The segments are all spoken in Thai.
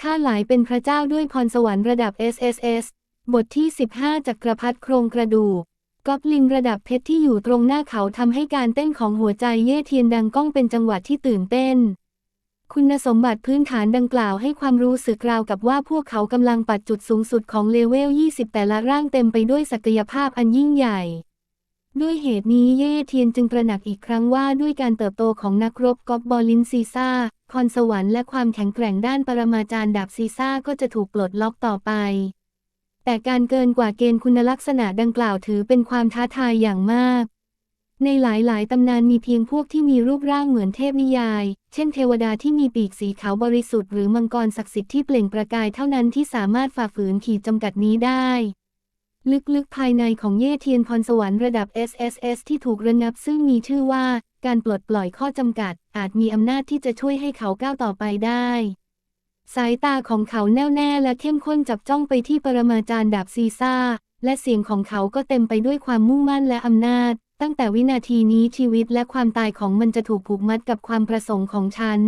ข้าหลายเป็นพระเจ้าด้วยพรสวรรค์ระดับ SSS บทที่ 15จักรพรรดิโครงกระดูกกอบลินระดับเพชรที่อยู่ตรงหน้าเขาทำให้การเต้นของหัวใจเย่เทียนดังก้องเป็นจังหวะที่ตื่นเต้น คุณสมบัติพื้นฐานดังกล่าวให้ความรู้สึกราวกับว่าพวกเขากำลังปัดจุดสูงสุดของเลเวล 20 แต่ละร่างเต็มไปด้วยศักยภาพอันยิ่งใหญ่ ด้วยเหตุนี้เย่เทียนจึงตระหนักอีกครั้งว่าด้วยการเติบโตของนักรบกอบบอลินซีซ่า พรสวรรค์และความแข็งแกร่งด้านปรมาจารย์ดาบซีซ่าก็จะถูกปลดล็อกต่อไป แต่การเกินกว่าเกณฑ์คุณลักษณะดังกล่าวถือเป็นความท้าทายอย่างมาก ในหลายๆ ตำนานมีเพียงพวกที่มีรูปร่างเหมือนเทพนิยาย เช่นเทวดาที่มีปีกสีขาวบริสุทธิ์หรือมังกรศักดิ์สิทธิ์ที่เปล่งประกายเท่านั้นที่สามารถฝ่าฝืนขีดจำกัดนี้ได้ลึกๆ ภายในของเย่เทียนพรสวรรค์ระดับ SSS ที่ถูกระงับซึ่งมีชื่อว่า การปลดปล่อยข้อจำกัด อาจมีอำนาจที่จะช่วยให้เขาก้าวต่อไปได้ สายตาของเขาแน่วแน่และเข้มข้นจับจ้องไปที่ปรมาจารย์ดาบซีซ่า และเสียงของเขาก็เต็มไปด้วยความมุ่งมั่นและอำนาจ ตั้งแต่วินาทีนี้ชีวิตและความตายของมันจะถูกผูกมัดกับความประสงค์ของฉัน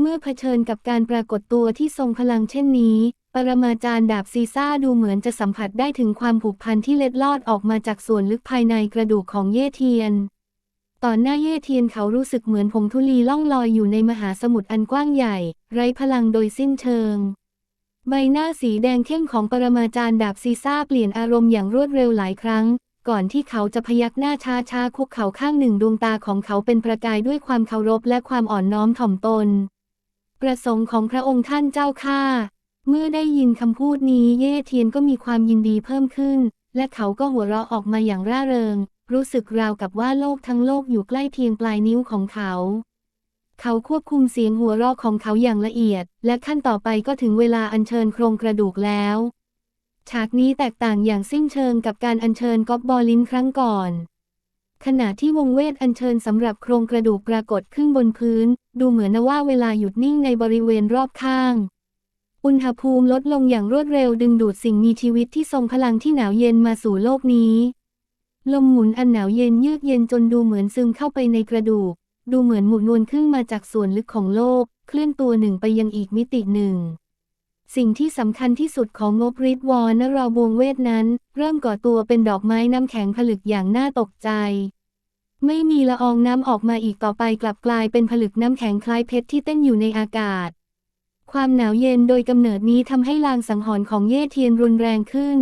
เมื่อเผชิญกับการปรากฏตัวที่ทรงพลังเช่นนี้ ปรมาจารย์ดาบซีซ่าดูเหมือนจะสัมผัสได้ถึงความผูกพันที่เล็ดลอดออกมาจากส่วนลึกภายในกระดูกของเย่เทียน ต่อหน้าเย่เทียนเขารู้สึกเหมือนผงธุลีล่องลอยอยู่ในมหาสมุทรอันกว้างใหญ่ ไร้พลังโดยสิ้นเชิง ใบหน้าสีแดงเข้มของปรมาจารย์ดาบซีซ่าเปลี่ยนอารมณ์อย่างรวดเร็วหลายครั้ง ก่อนที่เขาจะพยักหน้าช้าช้าคุกเข่าข้างหนึ่งดวงตาของเขาเป็นประกายด้วยความเคารพและความอ่อนน้อมถ่อมตน ประสงค์ของพระองค์ท่านเจ้าข้าเมื่อได้ยินคำพูดนี้เย่เทียนก็มีความยินดีเพิ่มขึ้น และเขาก็หัวเราะออกมาอย่างร่าเริง รู้สึกราวกับว่าโลกทั้งโลกอยู่ใกล้เพียงปลายนิ้วของเขา เขาควบคุมเสียงหัวเราะของเขาอย่างละเอียด และขั้นต่อไปก็ถึงเวลาอัญเชิญโครงกระดูกแล้ว ฉากนี้แตกต่างอย่างสิ้นเชิงกับการอัญเชิญก๊อบบอลินครั้งก่อน ขณะที่วงเวทอัญเชิญสำหรับโครงกระดูกปรากฏขึ้นบนพื้น ดูเหมือนว่าเวลาหยุดนิ่งในบริเวณรอบข้างอุณหภูมิลดลงอย่างรวดเร็วดึงดูดสิ่งมีชีวิตที่ทรงพลังที่หนาวเย็นมาสู่โลกนี้ ลมหมุนอันหนาวเย็นเยือกเย็นจนดูเหมือนซึมเข้าไปในกระดูก ดูเหมือนหมุนวนขึ้นมาจากส่วนลึกของโลก เคลื่อนตัวหนึ่งไปยังอีกมิติหนึ่ง สิ่งที่สำคัญที่สุดของงบริดวอร์นราบวงเวทนั้น เริ่มก่อตัวเป็นดอกไม้น้ำแข็งผลึกอย่างน่าตกใจ ไม่มีละอองน้ำออกมาอีกต่อไปกลับกลายเป็นผลึกน้ำแข็งคล้ายเพชรที่เต้นอยู่ในอากาศ ความหนาวเย็นโดยกำเนิดนี้ทำให้ลางสังหรณ์ของเย่เทียนรุนแรงขึ้น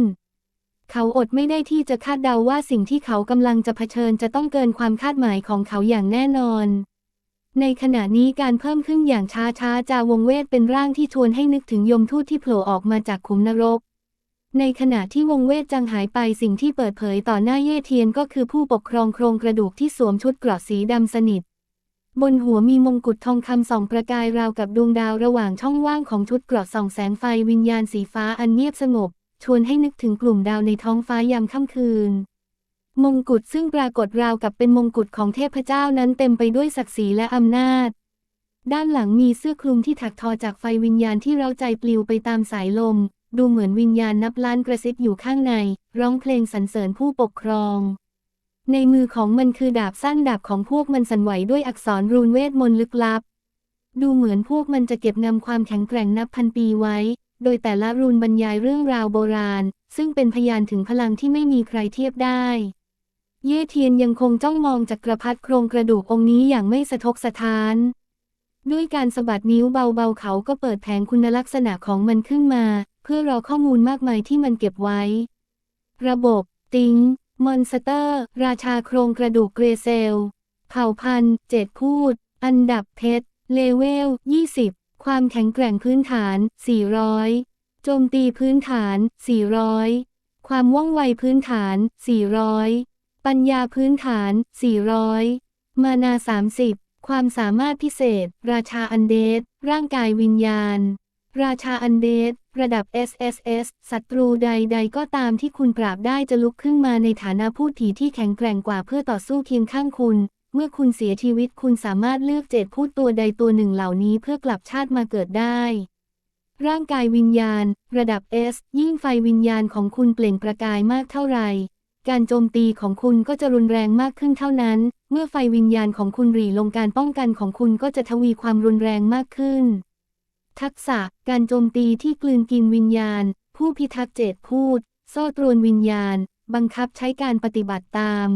เขาอดไม่ได้ที่จะคาดเดาว่าสิ่งที่เขากำลังจะเผชิญจะต้องเกินความคาดหมายของเขาอย่างแน่นอน ในขณะนี้การเพิ่มขึ้นอย่างช้าๆจาวงเวทเป็นร่างที่ชวนให้นึกถึงยมทูตที่โผล่ออกมาจากขุมนรก ในขณะที่วงเวทจางหายไปสิ่งที่เปิดเผยต่อหน้าเย่เทียนก็คือผู้ปกครองโครงกระดูกที่สวมชุดเกราะสีดำสนิท บนหัวมีมงกุฎทองคำส่องประกายราวกับดวงดาวระหว่างช่องว่างของชุดเกราะส่องแสงไฟวิญญาณสีฟ้าอันเงียบสงบ ชวนให้นึกถึงกลุ่มดาวในท้องฟ้ายามค่ำคืน มงกุฎซึ่งปรากฏราวกับเป็นมงกุฎของเทพเจ้านั้นเต็มไปด้วยศักดิ์ศรีและอำนาจ ด้านหลังมีเสื้อคลุมที่ถักทอจากไฟวิญญาณที่เราใจปลิวไปตามสายลม ดูเหมือนวิญญาณนับล้านกระซิบอยู่ข้างใน ร้องเพลงสรรเสริญผู้ปกครองในมือของมันคือดาบสั้นดาบของพวกมันสั่นไหวด้วยอักษรรูนเวทมนต์ลึกลับ ดูเหมือนพวกมันจะเก็บนำความแข็งแกร่งนับพันปีไว้ โดยแต่ละรูนบรรยายเรื่องราวโบราณ ซึ่งเป็นพยานถึงพลังที่ไม่มีใครเทียบได้ เย่เทียนยังคงจ้องมองจากกระพัดโครงกระดูกองค์นี้อย่างไม่สะทกสะท้าน ด้วยการสะบัดนิ้วเบาๆเขาก็เปิดแผงคุณลักษณะของมันขึ้นมา เพื่อรอข้อมูลมากมายที่มันเก็บไว้ ระบบ ติงมอนสเตอร์ ราชาโครงกระดูกเกรเซล เผ่าพันธุ์เจ็ดพูด อันดับเพชรเลเวล 20 ความแข็งแกร่งพื้นฐาน 400 โจมตีพื้นฐาน 400 ความว่องไวพื้นฐาน 400 ปัญญาพื้นฐาน 400 มานา 30 ความสามารถพิเศษ ราชาอันเดสร่างกายวิญญาณ ราชาอันเดสระดับ SSS ศัตรูใดๆ ก็ตามที่คุณปราบได้จะลุกขึ้นมาในฐานะผู้ผีที่แข็งแกร่งกว่าเพื่อต่อสู้เคียงข้างคุณ เมื่อคุณเสียชีวิตคุณสามารถเลือกเจ็ดพูดตัวใดตัวหนึ่งเหล่านี้เพื่อกลับชาติมาเกิดได้ ร่างกายวิญญาณ ระดับ S ยิ่งไฟวิญญาณของคุณเปล่งประกายมากเท่าไหร่การโจมตีของคุณก็จะรุนแรงมากขึ้นเท่านั้น เมื่อไฟวิญญาณของคุณหรี่ลงการป้องกันของคุณก็จะทวีความรุนแรงมากขึ้น ทักษะ การโจมตีที่กลืนกินวิญญาณ ผู้พิทักษ์เจตพูด โซ่ตรวนวิญญาณ บังคับใช้การปฏิบัติตาม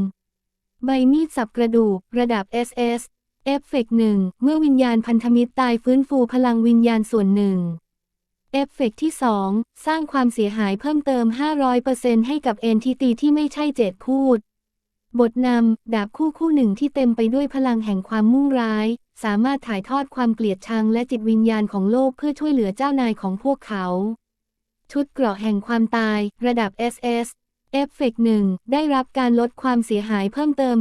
ใบมีดสับกระดูก ระดับ SS เอฟเฟกหนึ่งเมื่อวิญญาณพันธมิตรตายฟื้นฟูพลังวิญญาณส่วนหนึ่งเอฟเฟกที่ 2 สร้างความเสียหายเพิ่มเติม 500%ให้กับเอนทิตีที่ไม่ใช่เจตพูด บทนำ ดาบคู่คู่หนึ่งที่เต็มไปด้วยพลังแห่งความมุ่งร้าย สามารถถ่ายทอดความเกลียดชังและจิตวิญญาณของโลกเพื่อช่วยเหลือเจ้านายของพวกเขา ชุดเกราะแห่งความตาย ระดับ SS เอฟเฟกหนึ่งได้รับการลดความเสียหายเพิ่มเติม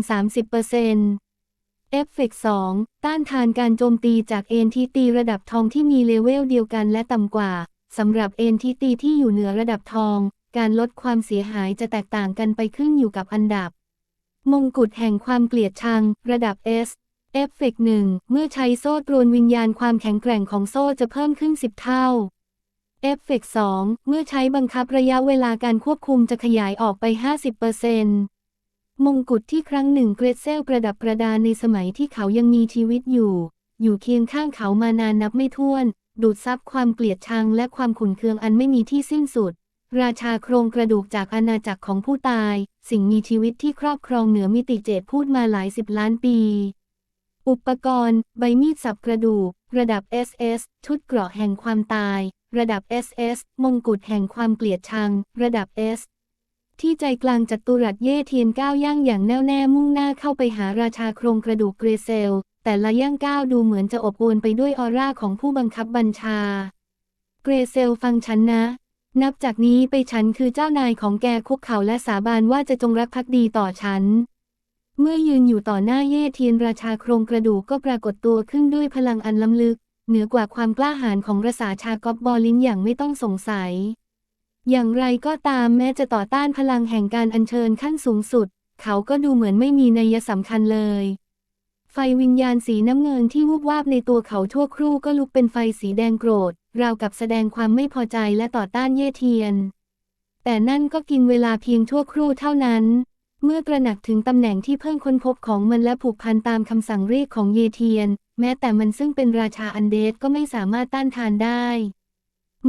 30%เอฟเฟก2ต้านทานการโจมตีจากเอนทิตีระดับทองที่มีเลเวลเดียวกันและต่ำกว่าสำหรับเอนทิตีที่อยู่เหนือระดับทอง การลดความเสียหายจะแตกต่างกันไปขึ้นอยู่กับอันดับ มงกุฎแห่งความเกลียดชัง ระดับ S เอฟเฟกหนึ่งเมื่อใช้โซ่ตรวนวิญญาณความแข็งแกร่งของโซ่จะเพิ่มขึ้น 10 เท่า เอฟเฟกสองเมื่อใช้บังคับระยะเวลาการควบคุมจะขยายออกไป 50%มงกุฎที่ครั้งหนึ่งเกรดเซลประดับประดาในสมัยที่เขายังมีชีวิตอยู่ อยู่เคียงข้างเขามานานนับไม่ถ้วน ดูดซับความเกลียดชังและความขุ่นเคืองอันไม่มีที่สิ้นสุด ราชาโครงกระดูกจากอาณาจักรของผู้ตาย สิ่งมีชีวิตที่ครอบครองเหนือมิติเจตพูดมาหลายสิบล้านปี อุปกรณ์ ใบมีดสับกระดูก ระดับ SS ชุดเกราะแห่งความตาย ระดับ SS มงกุฎแห่งความเกลียดชัง ระดับ S ที่ใจกลางจัตุรัสเย่เทียนก้าวย่างอย่างแน่วแน่มุ่งหน้าเข้าไปหาราชาโครงกระดูกเกรเซล แต่ละย่างก้าวดูเหมือนจะอบอวลไปด้วยออร่าของผู้บังคับบัญชา เกรเซลฟังฉันนะ นับจากนี้ไปฉันคือเจ้านายของแกคุกเข่าและสาบานว่าจะจงรักภักดีต่อฉัน เมื่อยืนอยู่ต่อหน้าเย่เทียนราชาโครงกระดูกก็ปรากฏตัวขึ้นด้วยพลังอันล้ำลึก เหนือกว่าความกล้าหาญของรสาชากอบบอลินอย่างไม่ต้องสงสัย อย่างไรก็ตามแม้จะต่อต้านพลังแห่งการอัญเชิญขั้นสูงสุด เขาก็ดูเหมือนไม่มีนัยสำคัญเลย ไฟวิญญาณสีน้ำเงินที่วูบวาบในตัวเขาชั่วครู่ก็ลุกเป็นไฟสีแดงโกรธ ราวกับแสดงความไม่พอใจและต่อต้านเย่เทียน แต่นั่นก็กินเวลาเพียงชั่วครู่เท่านั้นเมื่อตระหนักถึงตำแหน่งที่เพิ่งค้นพบของมันและผูกพันตามคำสั่งเรียกของเยเทียน แม้แต่มันซึ่งเป็นราชาอันเดสก็ไม่สามารถต้านทานได้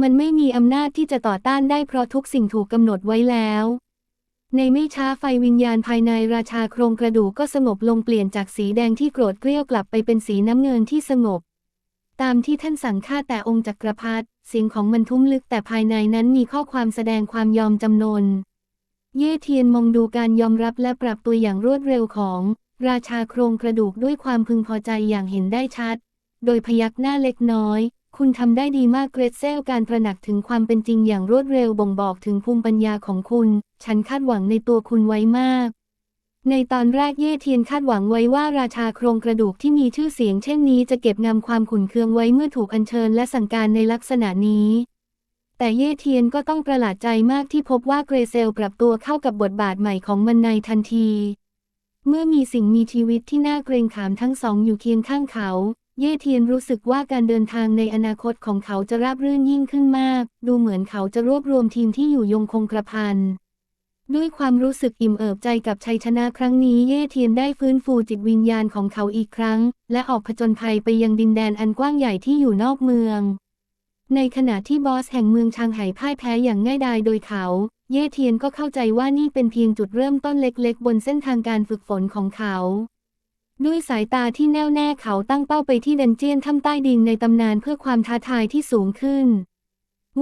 มันไม่มีอำนาจที่จะต่อต้านได้เพราะทุกสิ่งถูกกำหนดไว้แล้ว ในไม่ช้าไฟวิญญาณภายในราชาโครงกระดูกก็สงบลงเปลี่ยนจากสีแดงที่โกรธเกรี้ยวกลับไปเป็นสีน้ำเงินที่สงบ ตามที่ท่านสั่งข้าแต่องค์จักรพรรดิเสียงของมันทุ้มลึกแต่ภายในนั้นมีข้อความแสดงความยอมจำนน เย่เทียนมองดูการยอมรับและปรับตัวอย่างรวดเร็วของ ราชาโครงกระดูกด้วยความพึงพอใจอย่างเห็นได้ชัด โดยพยักหน้าเล็กน้อย คุณทำได้ดีมากเกรดเซลการตระหนักถึงความเป็นจริงอย่างรวดเร็วบ่งบอกถึงภูมิปัญญาของคุณ ฉันคาดหวังในตัวคุณไว้มาก ในตอนแรกเย่เทียนคาดหวังไว้ว่าราชาโครงกระดูกที่มีชื่อเสียงเช่นนี้จะเก็บงำความขุ่นเคืองไว้เมื่อถูกอัญเชิญและสั่งการในลักษณะนี้แต่เย่เทียนก็ต้องประหลาดใจมากที่พบว่าเกรเซลปรับตัวเข้ากับบทบาทใหม่ของมันในทันที เมื่อมีสิ่งมีชีวิตที่น่าเกรงขามทั้งสองอยู่เคียงข้างเขา เย่เทียนรู้สึกว่าการเดินทางในอนาคตของเขาจะราบรื่นยิ่งขึ้นมาก ดูเหมือนเขาจะรวบรวมทีมที่อยู่ยงคงกระพันด้วยความรู้สึกอิ่มเอิบใจกับชัยชนะครั้งนี้เย่เทียนได้ฟื้นฟูจิตวิญญาณของเขาอีกครั้ง และออกผจญภัยไปยังดินแดนอันกว้างใหญ่ที่อยู่นอกเมือง ในขณะที่บอสแห่งเมืองชางไห่พ่ายแพ้อย่างง่ายดายโดยเขา เย่เทียนก็เข้าใจว่านี่เป็นเพียงจุดเริ่มต้นเล็กๆ บนเส้นทางการฝึกฝนของเขา ด้วยสายตาที่แน่วแน่เขาตั้งเป้าไปที่ดันเจียนถ้ำใต้ดินในตำนานเพื่อความท้าทายที่สูงขึ้น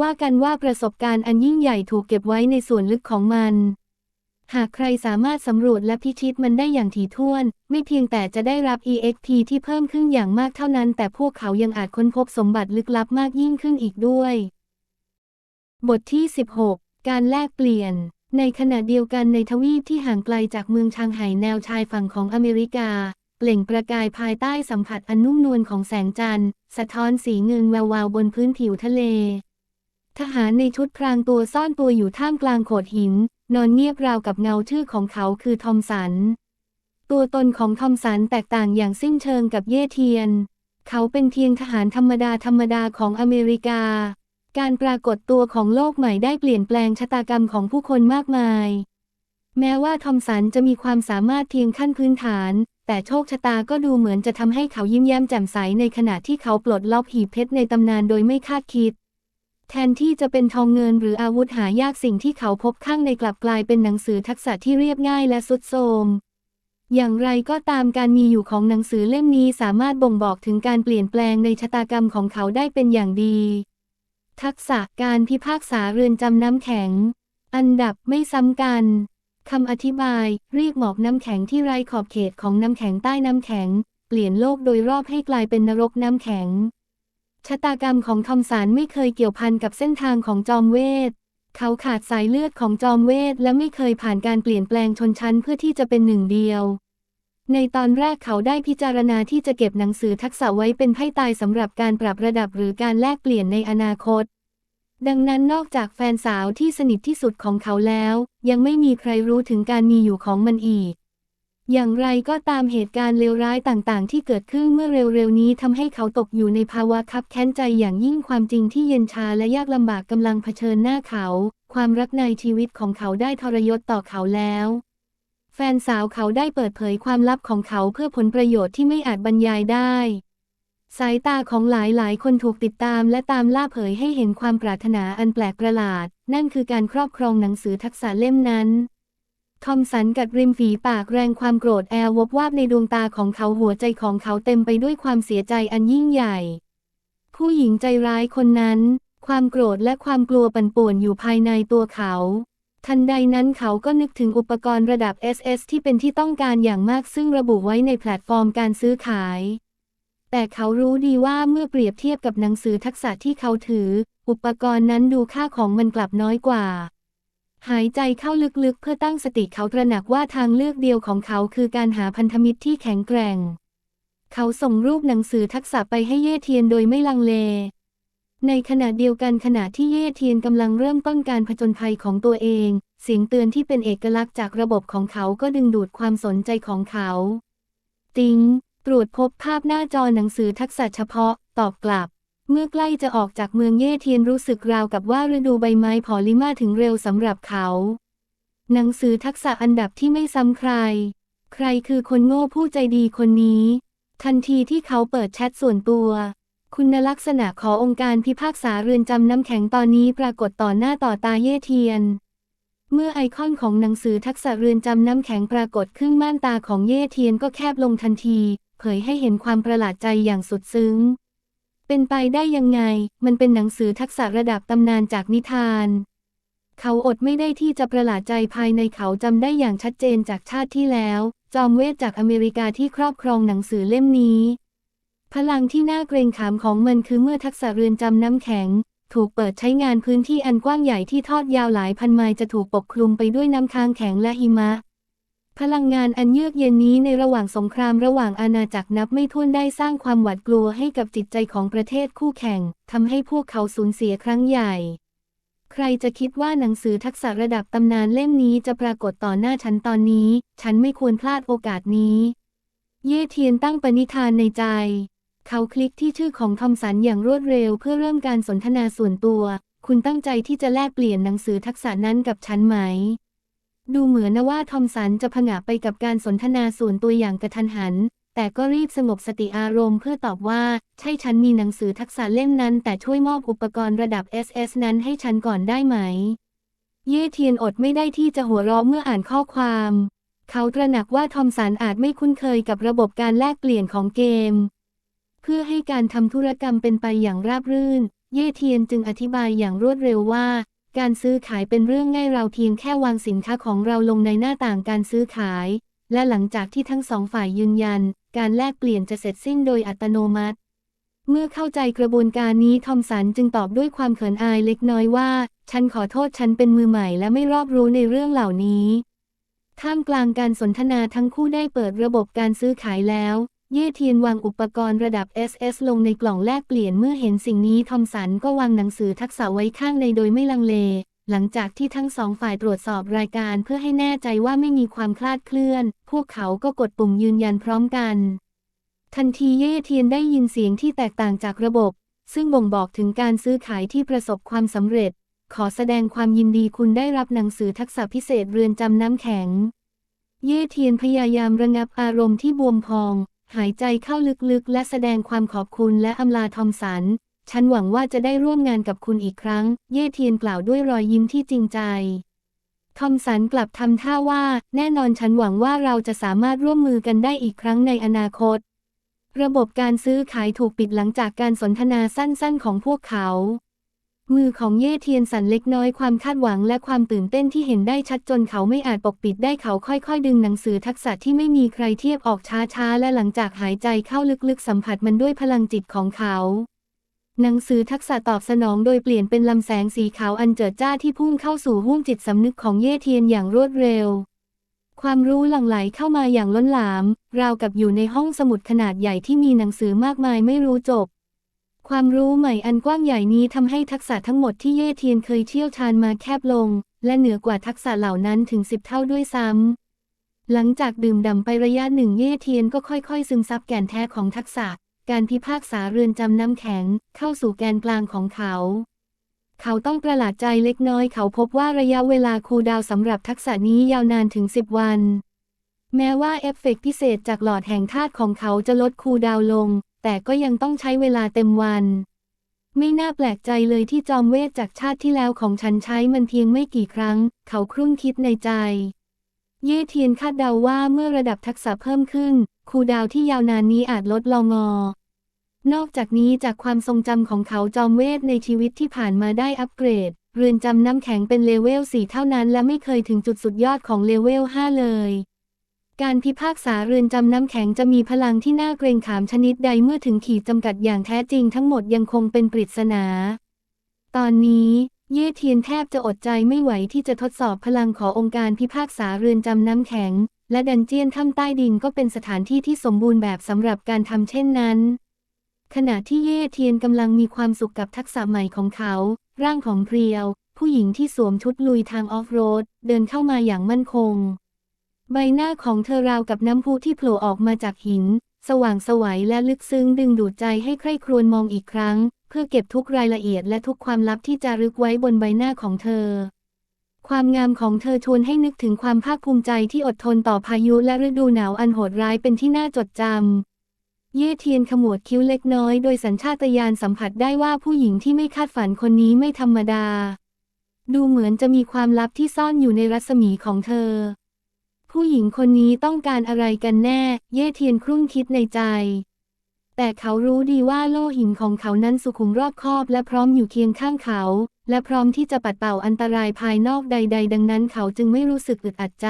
ว่ากันว่าประสบการณ์อันยิ่งใหญ่ถูกเก็บไว้ในส่วนลึกของมัน หากใครสามารถสำรวจและพิชิตมันได้อย่างถี่ถ้วน ไม่เพียงแต่จะได้รับ EXP ที่เพิ่มขึ้นอย่างมากเท่านั้น แต่พวกเขายังอาจค้นพบสมบัติลึกลับมากยิ่งขึ้นอีกด้วย บทที่ 16 การแลกเปลี่ยน ในขณะเดียวกันในทวีปที่ห่างไกลจากเมืองชางไห่แนวชายฝั่งของอเมริกา เปล่งประกายภายใต้สัมผัสอันนุ่มนวลของแสงจันทร์ สะท้อนสีเงินแวววาวบนพื้นผิวทะเล ทหารในชุดพรางตัวซ่อนตัวอยู่ท่ามกลางโขดหิน นอนเงียบราวกับเงาชื่อของเขาคือทอมสัน ตัวตนของทอมสันแตกต่างอย่างสิ้นเชิงกับเย่เทียน เขาเป็นเพียงทหารธรรมดาธรรมดาของอเมริกา การปรากฏตัวของโลกใหม่ได้เปลี่ยนแปลงชะตากรรมของผู้คนมากมาย แม้ว่าทอมสันจะมีความสามารถเพียงขั้นพื้นฐาน แต่โชคชะตาก็ดูเหมือนจะทำให้เขายิ้มแย้มแจ่มใสในขณะที่เขาปลดล็อกหีบเพชรในตำนานโดยไม่คาดคิด แทนที่จะเป็นทองเงินหรืออาวุธหายากสิ่งที่เขาพบข้างในกลับกลายเป็นหนังสือทักษะที่เรียบง่ายและสุดโทมอย่างไรก็ตามการมีอยู่ของหนังสือเล่มนี้สามารถบ่งบอกถึงการเปลี่ยนแปลงในชะตากรรมของเขาได้เป็นอย่างดี ทักษะการพิพากษาเรือนจำน้ำแข็ง อันดับไม่ซ้ำกันคำอธิบาย เรียกหมอกน้ำแข็งที่ไร้ขอบเขตของน้ำแข็งใต้น้ำแข็ง เปลี่ยนโลกโดยรอบให้กลายเป็นนรกน้ำแข็ง ชะตากรรมของทอมสันไม่เคยเกี่ยวพันกับเส้นทางของจอมเวท เขาขาดสายเลือดของจอมเวทและไม่เคยผ่านการเปลี่ยนแปลงชนชั้นเพื่อที่จะเป็นหนึ่งเดียว ในตอนแรกเขาได้พิจารณาที่จะเก็บหนังสือทักษะไว้เป็นไพ่ตายสำหรับการปรับระดับหรือการแลกเปลี่ยนในอนาคต ดังนั้นนอกจากแฟนสาวที่สนิทที่สุดของเขาแล้ว ยังไม่มีใครรู้ถึงการมีอยู่ของมันอีก อย่างไรก็ตามเหตุการณ์เลวร้ายต่างๆ ที่เกิดขึ้นเมื่อเร็วๆนี้ทำให้เขาตกอยู่ในภาวะคับแค้นใจอย่างยิ่งความจริงที่เย็นชาและยากลำบากกำลังเผชิญหน้าเขา ความรักในชีวิตของเขาได้ทรยศต่อเขาแล้ว แฟนสาวเขาได้เปิดเผยความลับของเขาเพื่อผลประโยชน์ที่ไม่อาจบรรยายได้ สายตาของหลายหลายๆคนถูกติดตามและตามล่าเผยให้เห็นความปรารถนาอันแปลกประหลาด นั่นคือการครอบครองหนังสือทักษะเล่มนั้น ทอมสันกัดริมฝีปากแรงความโกรธแอลวบวาบในดวงตาของเขาหัวใจของเขาเต็มไปด้วยความเสียใจอันยิ่งใหญ่ ผู้หญิงใจร้ายคนนั้น ความโกรธและความกลัวปั่นป่วนอยู่ภายในตัวเขา ทันใดนั้นเขาก็นึกถึงอุปกรณ์ระดับ SS ที่เป็นที่ต้องการอย่างมากซึ่งระบุไว้ในแพลตฟอร์มการซื้อขาย แต่เขารู้ดีว่าเมื่อเปรียบเทียบกับหนังสือทักษะที่เขาถือ อุปกรณ์นั้นดูค่าของมันกลับน้อยกว่า หายใจเข้าลึกๆ เพื่อตั้งสติเขาตระหนักว่าทางเลือกเดียวของเขาคือการหาพันธมิตรที่แข็งแกร่ง เขาส่งรูปหนังสือทักษะไปให้เย่เทียนโดยไม่ลังเล ในขณะเดียวกันขณะที่เย่เทียนกำลังเริ่มต้นการผจญภัยของตัวเอง เสียงเตือนที่เป็นเอกลักษณ์จากระบบของเขาก็ดึงดูดความสนใจของเขา ติง ตรวจพบภาพหน้าจอหนังสือทักษะเฉพาะ ตอบกลับ เมื่อใกล้จะออกจากเมืองเย่เทียนรู้สึกราวกับว่าฤดูใบไม้ผอลิมาถึงเร็วสำหรับเขา หนังสือทักษะอันดับที่ไม่ซ้ำใคร ใครคือคนโง่ผู้ใจดีคนนี้ ทันทีที่เขาเปิดแชทส่วนตัว คุณลักษณะขององค์การพิพากษาเรือนจำน้ำแข็งตอนนี้ปรากฏต่อหน้าต่อตาเย่เทียน เมื่อไอคอนของหนังสือทักษะเรือนจำน้ำแข็งปรากฏขึ้นม่านตาของเย่เทียนก็แคบลงทันที เผยให้เห็นความประหลาดใจอย่างสุดซึ้ง เป็นไปได้ยังไง มันเป็นหนังสือทักษะระดับตำนานจากนิทาน เขาอดไม่ได้ที่จะประหลาดใจภายในเขาจำได้อย่างชัดเจนจากชาติที่แล้ว จอมเวทจากอเมริกาที่ครอบครองหนังสือเล่มนี้ พลังที่น่าเกรงขามของมันคือเมื่อทักษะเรือนจำน้ำแข็ง ถูกเปิดใช้งานพื้นที่อันกว้างใหญ่ที่ทอดยาวหลายพันไมล์จะถูกปกคลุมไปด้วยน้ำค้างแข็งและหิมะ พลังงานอันเยือกเย็นนี้ในระหว่างสงครามระหว่างอาณาจักรนับไม่ถ้วนได้สร้างความหวาดกลัวให้กับจิตใจของประเทศคู่แข่งทำให้พวกเขาสูญเสียครั้งใหญ่ ใครจะคิดว่าหนังสือทักษะระดับตำนานเล่มนี้จะปรากฏต่อหน้าฉันตอนนี้ ฉันไม่ควรพลาดโอกาสนี้ เย่เทียนตั้งปณิธานในใจ เขาคลิกที่ชื่อของทอมสันอย่างรวดเร็วเพื่อเริ่มการสนทนาส่วนตัว คุณตั้งใจที่จะแลกเปลี่ยนหนังสือทักษะนั้นกับฉันไหม ดูเหมือนนะว่าทอมสันจะผงะไปกับการสนทนาส่วนตัวอย่างกระทันหัน แต่ก็รีบสงบสติอารมณ์เพื่อตอบว่า ใช่ฉันมีหนังสือทักษะเล่มนั้น แต่ช่วยมอบอุปกรณ์ระดับ SS นั้นให้ฉันก่อนได้ไหม เย่เทียนอดไม่ได้ที่จะหัวเราะเมื่ออ่านข้อความ เขาตระหนักว่าทอมสันอาจไม่คุ้นเคยกับระบบการแลกเปลี่ยนของเกม เพื่อให้การทำธุรกรรมเป็นไปอย่างราบรื่น เย่เทียนจึงอธิบายอย่างรวดเร็วว่า การซื้อขายเป็นเรื่องง่ายเราเพียงแค่วางสินค้าของเราลงในหน้าต่างการซื้อขาย และหลังจากที่ทั้งสองฝ่ายยืนยัน การแลกเปลี่ยนจะเสร็จสิ้นโดยอัตโนมัติ เมื่อเข้าใจกระบวนการนี้ทอมสันจึงตอบด้วยความเขินอายเล็กน้อยว่า ฉันขอโทษฉันเป็นมือใหม่และไม่รอบรู้ในเรื่องเหล่านี้ท่ามกลางการสนทนาทั้งคู่ได้เปิดระบบการซื้อขายแล้ว เย่เทียนวางอุปกรณ์ระดับ SS ลงในกล่องแลกเปลี่ยนเมื่อเห็นสิ่งนี้ทอมสันก็วางหนังสือทักษะไว้ข้างในโดยไม่ลังเล หลังจากที่ทั้งสองฝ่ายตรวจสอบรายการเพื่อให้แน่ใจว่าไม่มีความคลาดเคลื่อน พวกเขาก็กดปุ่มยืนยันพร้อมกัน ทันทีเย่เทียนได้ยินเสียงที่แตกต่างจากระบบ ซึ่งบ่งบอกถึงการซื้อขายที่ประสบความสำเร็จ ขอแสดงความยินดีคุณได้รับหนังสือทักษะพิเศษเรือนจำน้ำแข็ง เย่เทียนพยายามระงับอารมณ์ที่บวมพอง หายใจเข้าลึกๆ และแสดงความขอบคุณและอำลาทอมสัน ฉันหวังว่าจะได้ร่วมงานกับคุณอีกครั้ง เย่เทียนกล่าวด้วยรอยยิ้มที่จริงใจ ทอมสันกลับทำท่าว่า แน่นอนฉันหวังว่าเราจะสามารถร่วมมือกันได้อีกครั้งในอนาคต ระบบการซื้อขายถูกปิดหลังจากการสนทนาสั้นๆ ของพวกเขา มือของเย่เทียนสั่นเล็กน้อยความคาดหวังและความตื่นเต้นที่เห็นได้ชัดจนเขาไม่อาจปกปิดได้เขาค่อยๆ ดึงหนังสือทักษะที่ไม่มีใครเทียบออกช้าๆ และหลังจากหายใจเข้าลึกๆ สัมผัสมันด้วยพลังจิตของเขา หนังสือทักษะตอบสนองโดยเปลี่ยนเป็นลำแสงสีขาวอันเจิดจ้าที่พุ่งเข้าสู่ห้วงจิตสำนึกของเย่เทียนอย่างรวดเร็ว ความรู้หลั่งไหลเข้ามาอย่างล้นหลาม ราวกับอยู่ในห้องสมุดขนาดใหญ่ที่มีหนังสือมากมายไม่รู้จบ ความรู้ใหม่อันกว้างใหญ่นี้ทำให้ทักษะทั้งหมดที่เย่เทียนเคยเชี่ยวชาญมาแคบลง และเหนือกว่าทักษะเหล่านั้นถึงสิบเท่าด้วยซ้ำ หลังจากดื่มด่ำไประยะหนึ่งเย่เทียนก็ค่อยๆ ซึมซับแก่นแท้ของทักษะ การพิพากษาเรือนจำน้ำแข็ง เข้าสู่แกนกลางของเขา เขาต้องประหลาดใจเล็กน้อยเขาพบว่าระยะเวลาคูดาวสำหรับทักษะนี้ยาวนานถึง10วันแม้ว่าเอฟเฟกต์พิเศษจากหลอดแห่งธาตุของเขาจะลดคูดาวลง แต่ก็ยังต้องใช้เวลาเต็มวัน ไม่น่าแปลกใจเลยที่จอมเวทจากชาติที่แล้วของฉันใช้มันเพียงไม่กี่ครั้ง เขาครุ่นคิดในใจ เย่เทียนคาดเดาว่าเมื่อระดับทักษะเพิ่มขึ้น คูดาวที่ยาวนานนี้อาจลดลงอนอกจากนี้จากความทรงจำของเขาจอมเวทในชีวิตที่ผ่านมาได้อัปเกรด เรือนจำน้ำแข็งเป็นเลเวล 4 เท่านั้นและไม่เคยถึงจุดสุดยอดของเลเวล 5 เลย การพิพากษาเรือนจำน้ำแข็งจะมีพลังที่น่าเกรงขามชนิดใดเมื่อถึงขีดจำกัดอย่างแท้จริงทั้งหมดยังคงเป็นปริศนา ตอนนี้ เย่เทียนแทบจะอดใจไม่ไหวที่จะทดสอบพลังขององค์การพิพากษาเรือนจำน้ำแข็ง และดันเจียนถ้ำใต้ดินก็เป็นสถานที่ที่สมบูรณ์แบบสำหรับการทำเช่นนั้น ขณะที่เย่เทียนกำลังมีความสุขกับทักษะใหม่ของเขา ร่างของเพรียว ผู้หญิงที่สวมชุดลุยทางออฟโรด เดินเข้ามาอย่างมั่นคง ใบหน้าของเธอราวกับน้ำพุที่โผล่ออกมาจากหิน สว่างสวัยและลึกซึ้งดึงดูดใจให้ใคร่ครวญมองอีกครั้ง เพื่อเก็บทุกรายละเอียดและทุกความลับที่จารึกไว้บนใบหน้าของเธอ ความงามของเธอชวนให้นึกถึงความภาคภูมิใจที่อดทนต่อพายุและฤดูหนาวอันโหดร้ายเป็นที่น่าจดจำเย่เทียนขมวดคิ้วเล็กน้อยโดยสัญชาตญาณสัมผัสได้ว่าผู้หญิงที่ไม่คาดฝันคนนี้ไม่ธรรมดา ดูเหมือนจะมีความลับที่ซ่อนอยู่ในรัศมีของเธอ ผู้หญิงคนนี้ต้องการอะไรกันแน่ เย่เทียนครุ่นคิดในใจ แต่เขารู้ดีว่าโล่หินของเขานั้นสุขุมรอบคอบ และพร้อมอยู่เคียงข้างเขา และพร้อมที่จะปัดเป่าอันตรายภายนอกใด ๆ ดังนั้นเขาจึงไม่รู้สึกอึดอัดใจ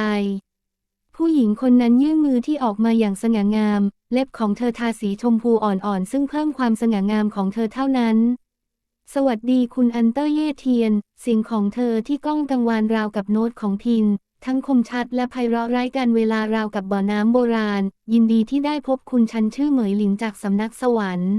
ผู้หญิงคนนั้นยื่นมือที่ออกมาอย่างสง่างาม เล็บของเธอทาสีชมพูอ่อนๆ ซึ่งเพิ่มความสง่างามของเธอเท่านั้นสวัสดีคุณอันเตอร์เย่เทียน เสียงของเธอที่ก้องกังวานราวกับโน้ตของพิน ทั้งคมชัดและไพเราะไร้การเวลาราวกับบ่อน้ำโบราณ ยินดีที่ได้พบคุณชันชื่อเหมยหลิงจากสำนักสวรรค์